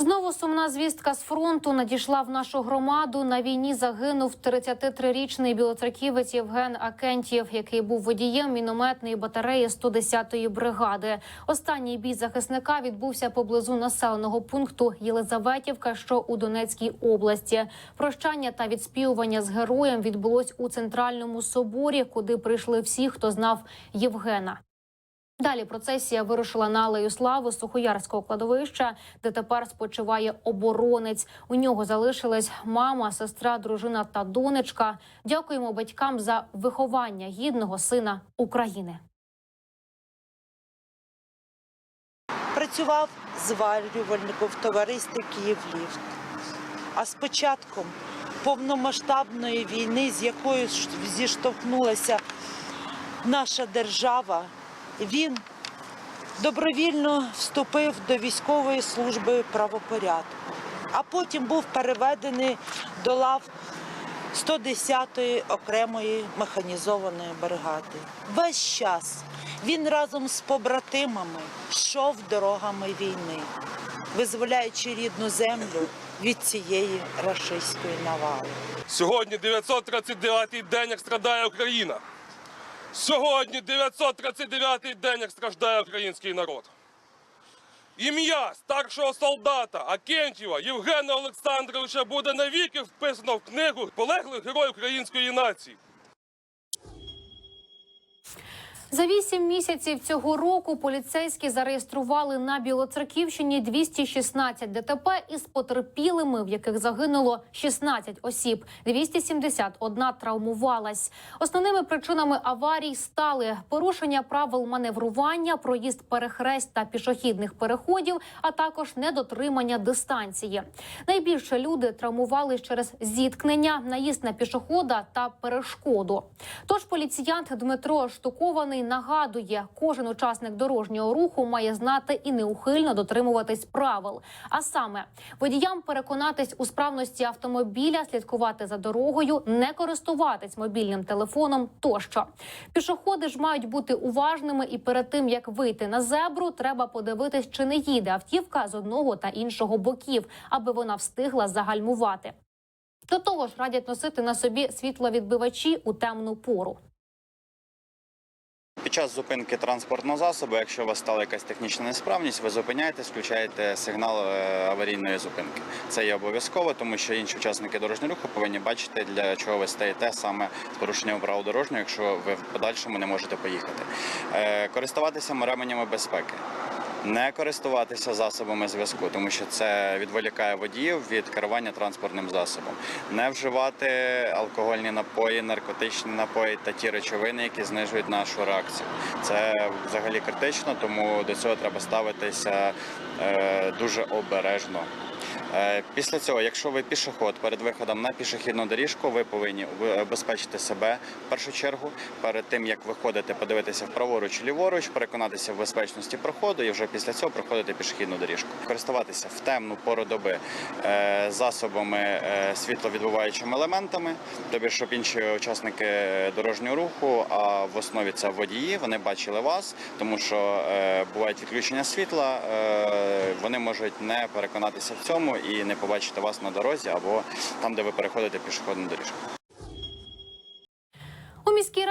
Знову сумна звістка з фронту надійшла в нашу громаду. На війні загинув 33-річний білоцерківець Євген Акентьєв, який був водієм мінометної батареї 110-ї бригади. Останній бій захисника відбувся поблизу населеного пункту Єлизаветівка, що у Донецькій області. Прощання та відспівування з героєм відбулось у центральному соборі, куди прийшли всі, хто знав Євгена. Далі процесія вирушила на алею слави Сухоярського кладовища, де тепер спочиває оборонець. У нього залишились мама, сестра, дружина та донечка. Дякуємо батькам за виховання гідного сина України. Працював зварювальником в товаристві Київліфт. А з початком повномасштабної війни, з якою зіштовхнулася наша держава, він добровільно вступив до військової служби правопорядку, а потім був переведений до лав 110-ї окремої механізованої бригади. Весь час він разом з побратимами йшов дорогами війни, визволяючи рідну землю від цієї рашистської навали. Сьогодні 939-й день, як страдає Україна. Сьогодні 939-й день, як страждає український народ. Ім'я старшого солдата Акентьєва Євгена Олександровича буде навіки вписано в книгу полеглих героїв української нації. За вісім місяців цього року поліцейські зареєстрували на Білоцерківщині 216 ДТП із потерпілими, в яких загинуло 16 осіб. 271 травмувалась. Основними причинами аварій стали порушення правил маневрування, проїзд перехресть та пішохідних переходів, а також недотримання дистанції. Найбільше люди травмувались через зіткнення, наїзд на пішохода та перешкоду. Тож поліціянт Дмитро Штукований нагадує, кожен учасник дорожнього руху має знати і неухильно дотримуватись правил. А саме водіям переконатись у справності автомобіля, слідкувати за дорогою, не користуватись мобільним телефоном тощо. Пішоходи ж мають бути уважними, і перед тим як вийти на зебру, треба подивитись, чи не їде автівка з одного та іншого боків, аби вона встигла загальмувати. До того ж, радять носити на собі світловідбивачі у темну пору. Під час зупинки транспортного засобу, якщо у вас стала якась технічна несправність, ви зупиняєтесь, включаєте сигнал е, аварійної зупинки. Це є обов'язково, тому що інші учасники дорожнього руху повинні бачити, для чого ви стаєте саме з порушенням правил дорожнього, якщо ви в подальшому не можете поїхати. Е, Користуватися ременями безпеки. Не користуватися засобами зв'язку, тому що це відволікає водіїв від керування транспортним засобом. Не вживати алкогольні напої, наркотичні напої та ті речовини, які знижують нашу реакцію. Це взагалі критично, тому до цього треба ставитися е, дуже обережно. Е, Після цього, якщо ви пішоход перед виходом на пішохідну доріжку, ви повинні обезпечити себе в першу чергу. Перед тим як виходите, подивитися вправоруч, ліворуч, переконатися в безпечності проходу, і вже після цього проходити пішохідну доріжку. Користуватися в темну пору доби е, засобами е, світловідбиваючими елементами, тобі щоб інші учасники дорожнього руху, а в основі це водії, вони бачили вас, тому що бувають відключення світла, вони можуть не переконатися в цьому і не побачити вас на дорозі або там, де ви переходите пішохідну доріжку.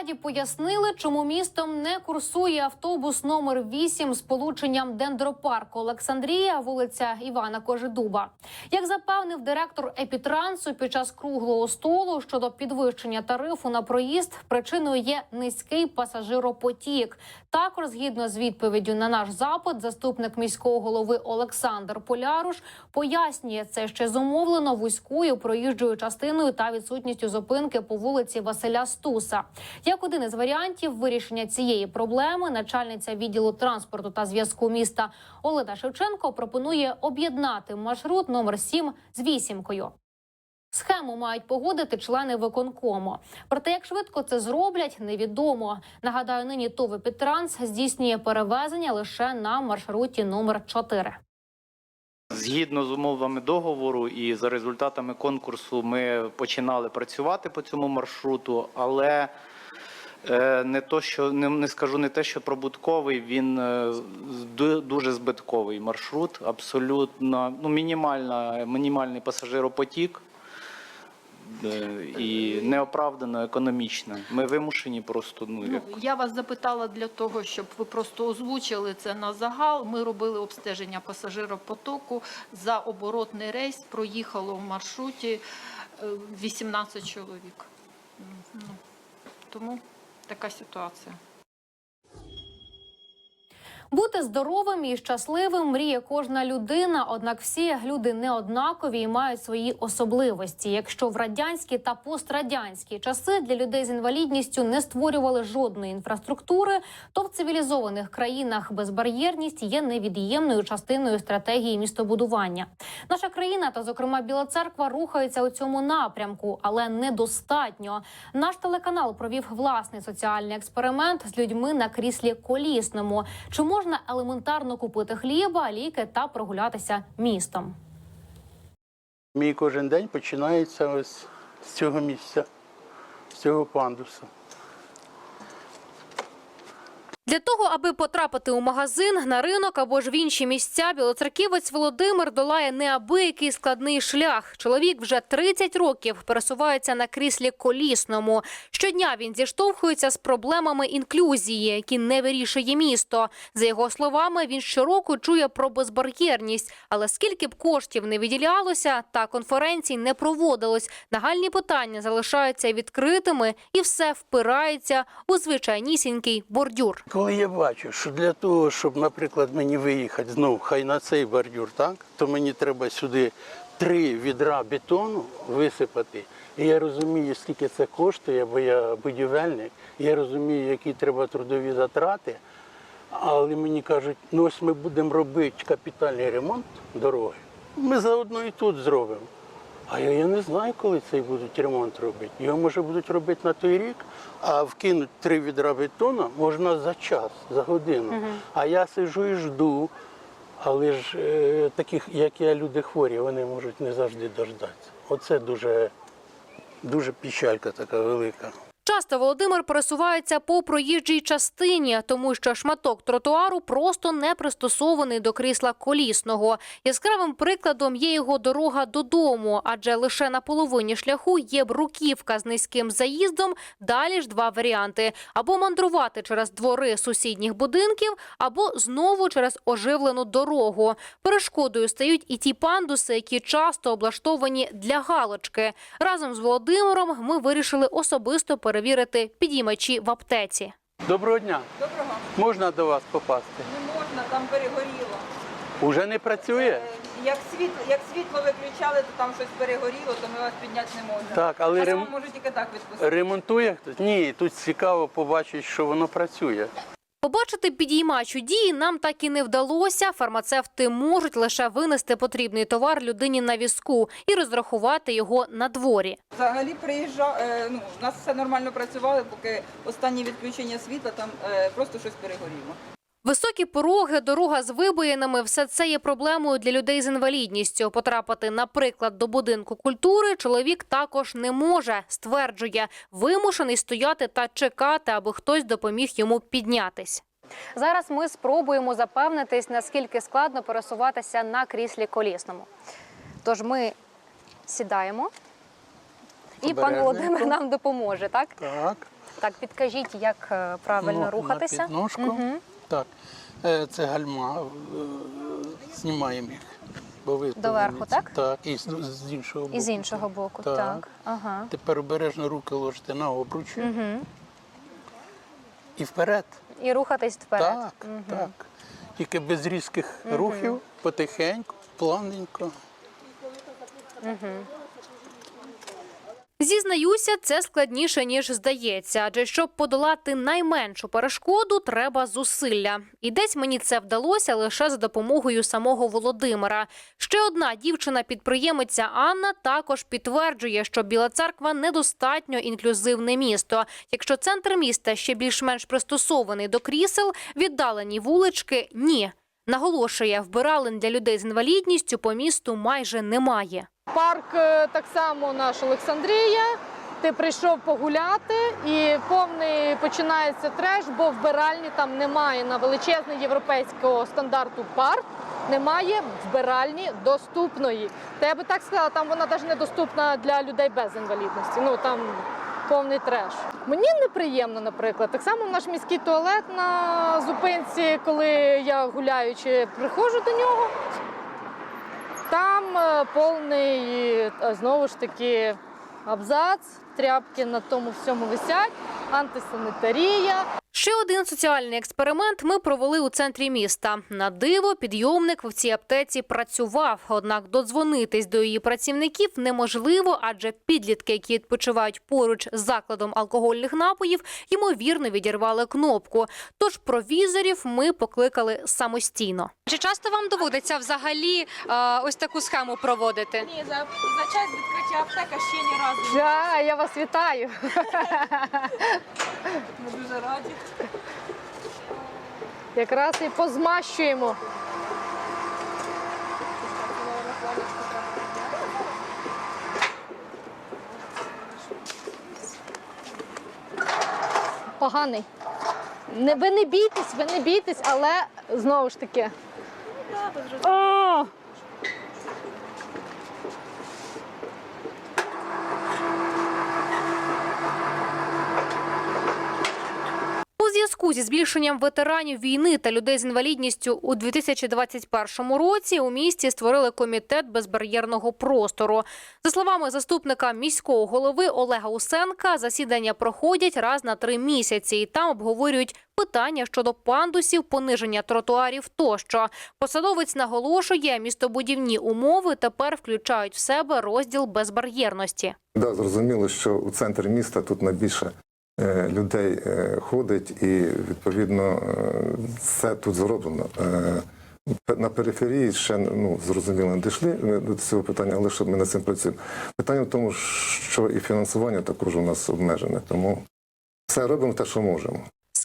Раді пояснили, чому містом не курсує автобус номер 8 з полученням дендропарку Олександрія, вулиця Івана Кожедуба. Як запевнив директор епітрансу під час круглого столу щодо підвищення тарифу на проїзд, причиною є низький пасажиропотік. Також, згідно з відповіддю на наш запит, заступник міського голови Олександр Поляруш пояснює це ще зумовлено вузькою проїжджою частиною та відсутністю зупинки по вулиці Василя Стуса. Як один із варіантів вирішення цієї проблеми, начальниця відділу транспорту та зв'язку міста Олена Шевченко пропонує об'єднати маршрут номер 7 з вісімкою. Схему мають погодити члени виконкому. Проте, як швидко це зроблять, невідомо. Нагадаю, нині ТОВ «Епітранс» здійснює перевезення лише на маршруті номер 4. Згідно з умовами договору і за результатами конкурсу, ми починали працювати по цьому маршруту, але Не то, що не, не скажу не те, що прибутковий, він е, дуже збитковий маршрут, абсолютно ну, мінімальна, мінімальний пасажиропотік е, і неоправдано економічно. Ми вимушені просто ну, Ну, як я вас запитала для того, щоб ви просто озвучили це на загал. Ми робили обстеження пасажиропотоку. За оборотний рейс проїхало в маршруті е, 18 чоловік. Ну, тому така ситуація. Бути здоровим і щасливим мріє кожна людина. Однак всі люди не однакові і мають свої особливості. Якщо в радянські та пострадянські часи для людей з інвалідністю не створювали жодної інфраструктури, то в цивілізованих країнах безбар'єрність є невід'ємною частиною стратегії містобудування. Наша країна та, зокрема, Біла церква рухаються у цьому напрямку, але недостатньо. Наш телеканал провів власний соціальний експеримент з людьми на кріслі колісному. Чи можна елементарно купити хліба, ліки та прогулятися містом? Мій кожен день починається ось з цього місця, з цього пандуса. Для того, аби потрапити у магазин, на ринок або ж в інші місця, білоцерківець Володимир долає неабиякий складний шлях. Чоловік вже 30 років пересувається на кріслі колісному. Щодня він зіштовхується з проблемами інклюзії, які не вирішує місто. За його словами, він щороку чує про безбар'єрність, але скільки б коштів не виділялося та конференцій не проводилось, нагальні питання залишаються відкритими і все впирається у звичайнісінький бордюр. Коли я бачу, що для того, щоб, наприклад, мені виїхати знову хай на цей бордюр, так, то мені треба сюди три відра бетону висипати. І я розумію, скільки це коштує, бо я будівельник, я розумію, які треба трудові затрати. Але мені кажуть, ну ось ми будемо робити капітальний ремонт дороги. Ми заодно і тут зробимо. А я, я не знаю, коли цей будуть ремонт робити. Його може будуть робити на той рік, а вкинуть три відра бетону можна за час, за годину. А я сижу і жду. Але ж е, таких, як я, люди хворі, вони можуть не завжди дождатися. Оце дуже, дуже печалька така велика. Часто Володимир пересувається по проїжджій частині, тому що шматок тротуару просто не пристосований до крісла колісного. Яскравим прикладом є його дорога додому, адже лише на половині шляху є бруківка з низьким заїздом. Далі ж два варіанти: або мандрувати через двори сусідніх будинків, або знову через оживлену дорогу. Перешкодою стають і ті пандуси, які часто облаштовані для галочки. Разом з Володимиром ми вирішили особисто перевірити підіймачі в аптеці. Доброго дня. Доброго. Можна до вас попасти? Не можна, там перегоріло. Уже не працює? Е, Як світло, як світло виключали, то там щось перегоріло, то ми вас підняти не можемо. Так, але а рем... може тільки так відпустити. ремонтує хтось? Ні, тут цікаво побачити, що воно працює. Побачити підіймач у дії нам так і не вдалося. Фармацевти можуть лише винести потрібний товар людині на візку і розрахувати його на дворі. Взагалі приїжджав, е, ну, у нас все нормально працювало, поки останнє відключення світла, там е, просто щось перегоріло. Високі пороги, дорога з вибоїнами – все це є проблемою для людей з інвалідністю. Потрапити, наприклад, до будинку культури чоловік також не може, стверджує, вимушений стояти та чекати, аби хтось допоміг йому піднятись. Зараз ми спробуємо запевнитись, наскільки складно пересуватися на кріслі колісному. Тож ми сідаємо, і пан Володимир нам допоможе, так? Так. Так, підкажіть, як е, правильно Ну, рухатися. На підножку. Так. Е, Це гальма. е, Знімаємо їх. Бо ви Доверху, так? Так, і з, з іншого боку. І з іншого боку, так. Так. Ага. Тепер обережно руки ложите на обруч Угу. і вперед. І рухатись вперед. Так, так. Тільки без різких рухів, потихеньку, плавненько. Зізнаюся, це складніше ніж здається, адже щоб подолати найменшу перешкоду, треба зусилля. І десь мені це вдалося лише за допомогою самого Володимира. Ще одна дівчина-підприємиця Анна також підтверджує, що Біла церква недостатньо інклюзивне місто. Якщо центр міста ще більш-менш пристосований до крісел, віддалені вулички ні. Наголошує, вбиралень для людей з інвалідністю по місту майже немає. Парк е, так само наш Олександрія. ти прийшов погуляти, і повний починається треш, бо вбиральні там немає на величезний європейського стандарту пар. Немає вбиральні доступної. Та я би так сказала, там вона навіть недоступна для людей без інвалідності. Ну там повний треш. Мені неприємно, наприклад. Так само наш міський туалет на зупинці, коли я гуляючи, приходжу до нього. Там е, повний е, знову ж таки абзац, тряпки на тому всьому висять, антисанітарія. Ще один соціальний експеримент ми провели у центрі міста. На диво, підйомник в цій аптеці працював. Однак додзвонитись до її працівників неможливо, адже підлітки, які відпочивають поруч з закладом алкогольних напоїв, ймовірно відірвали кнопку. Тож провізорів ми покликали самостійно. Чи часто вам доводиться взагалі ось таку схему проводити? Ні, за, за час відкриття аптека ще ні разу. Да, я вас вітаю. Ми дуже раді. Якраз і позмащуємо. Поганий. Не, ви не бійтесь, ви не бійтесь, але знову ж таки. О! У зв'язку зі збільшенням ветеранів війни та людей з інвалідністю у 2021 році у місті створили комітет безбар'єрного простору. За словами заступника міського голови Олега Усенка, засідання проходять раз на три місяці, і там обговорюють питання щодо пандусів, пониження тротуарів тощо. Посадовець наголошує, містобудівні умови тепер включають в себе розділ безбар'єрності. Да, зрозуміло, що у центр міста тут найбільше людей е, ходить, і відповідно е, все тут зроблено. Е, На периферії ще ну зрозуміло не дійшли до цього питання, але що ми над цим працюємо. Питання в тому, що і фінансування також у нас обмежене, тому все робимо те, що можемо.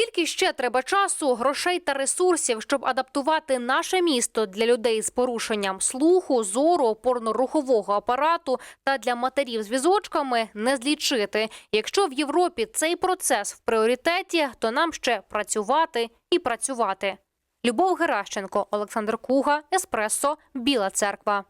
Скільки ще треба часу, грошей та ресурсів, щоб адаптувати наше місто для людей з порушенням слуху, зору, опорно-рухового апарату та для матерів з візочками, не злічити. Якщо в Європі цей процес в пріоритеті, то нам ще працювати і працювати. Любов Геращенко, Олександр Куга, Еспресо, Біла Церква.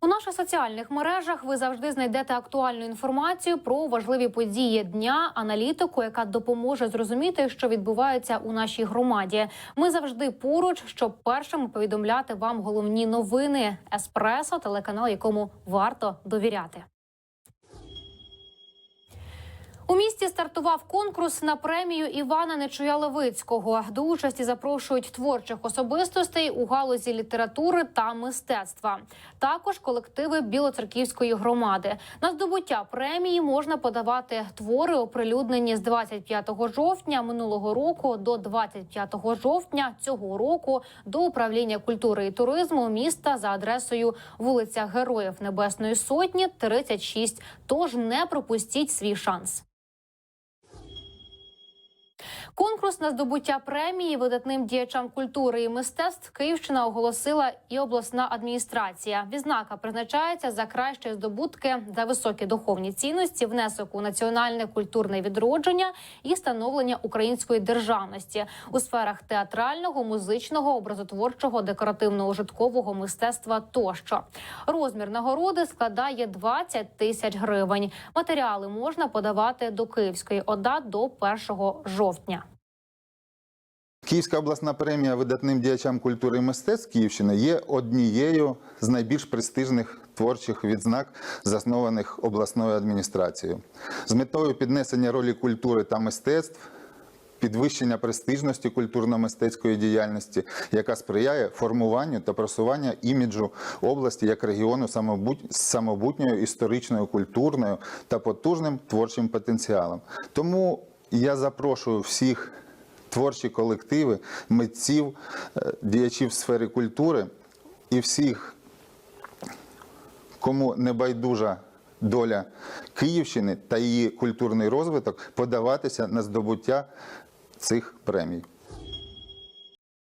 У наших соціальних мережах ви завжди знайдете актуальну інформацію про важливі події дня, аналітику, яка допоможе зрозуміти, що відбувається у нашій громаді. Ми завжди поруч, щоб першим повідомляти вам головні новини. Еспресо, телеканал, якому варто довіряти. У місті стартував конкурс на премію Івана Нечуя Левицького. До участі запрошують творчих особистостей у галузі літератури та мистецтва. Також колективи Білоцерківської громади. На здобуття премії можна подавати твори, оприлюднені з 25 жовтня минулого року до 25 жовтня цього року до управління культури і туризму міста за адресою вулиця Героїв Небесної Сотні, 36. Тож не пропустіть свій шанс. Конкурс на здобуття премії видатним діячам культури і мистецтв Київщина оголосила і обласна адміністрація. Відзнака призначається за кращі здобутки за високі духовні цінності, внесок у національне культурне відродження і становлення української державності у сферах театрального, музичного, образотворчого, декоративно-ужиткового мистецтва тощо. Розмір нагороди складає 20 тисяч гривень. Матеріали можна подавати до Київської ОДА до 1 жовтня. Київська обласна премія видатним діячам культури і мистецтв Київщини є однією з найбільш престижних творчих відзнак, заснованих обласною адміністрацією. З метою піднесення ролі культури та мистецтв, підвищення престижності культурно-мистецької діяльності, яка сприяє формуванню та просуванню іміджу області як регіону з самобутньою історичною, культурною та потужним творчим потенціалом. Тому я запрошую всіх творчі колективи, митців, е, діячів сфери культури і всіх, кому не байдужа доля Київщини та її культурний розвиток, подаватися на здобуття цих премій.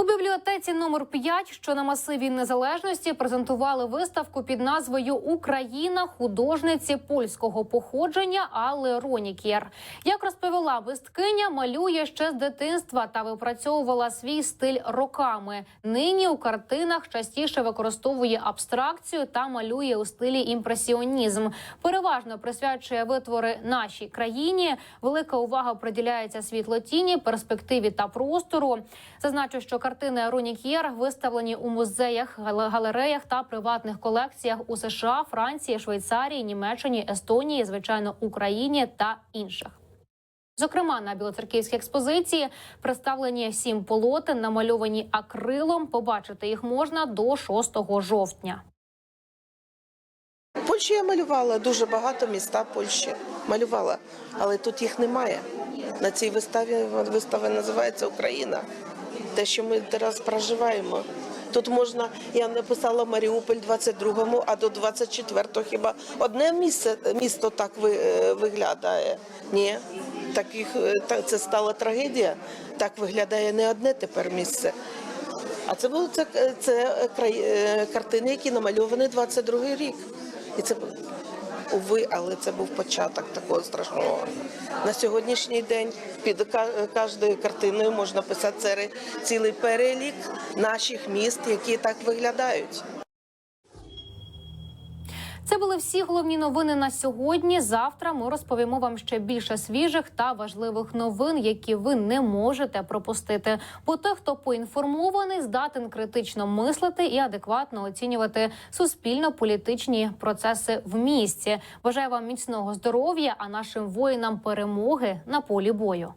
У бібліотеці номер 5, що на масиві незалежності, презентували виставку під назвою Україна художниці польського походження Алли Ронікєр. Як розповіла мисткиня, малює ще з дитинства та випрацьовувала свій стиль роками. Нині у картинах частіше використовує абстракцію та малює у стилі імпресіонізм. Переважно присвячує витвори нашій країні. Велика увага приділяється світлотіні, перспективі та простору. Зазначу, що картини Ронікєр виставлені у музеях, гале- галереях та приватних колекціях у США, Франції, Швейцарії, Німеччині, Естонії, звичайно, Україні та інших. Зокрема, на білоцерківській експозиції представлені сім полотен, намальовані акрилом. Побачити їх можна до 6 жовтня. Польщу я малювала дуже багато міста Польщі. Малювала, але тут їх немає. На цій виставі вистава називається Україна. Те, що ми зараз проживаємо. Тут можна, я написала Маріуполь 22-му, а до 24-го хіба одне місце, місто так е, виглядає? Ні. Таких, е, це стала трагедія. Так виглядає не одне тепер місце. А це були це, це край- е, картини, які намальовані 22 рік. І це уви, але це був початок такого страшного. На сьогоднішній день під кожною картиною можна писати цілий перелік наших міст, які так виглядають. Це були всі головні новини на сьогодні. Завтра ми розповімо вам ще більше свіжих та важливих новин, які ви не можете пропустити. Бо той, хто поінформований, здатен критично мислити і адекватно оцінювати суспільно-політичні процеси в місті. Бажаю вам міцного здоров'я, а нашим воїнам перемоги на полі бою.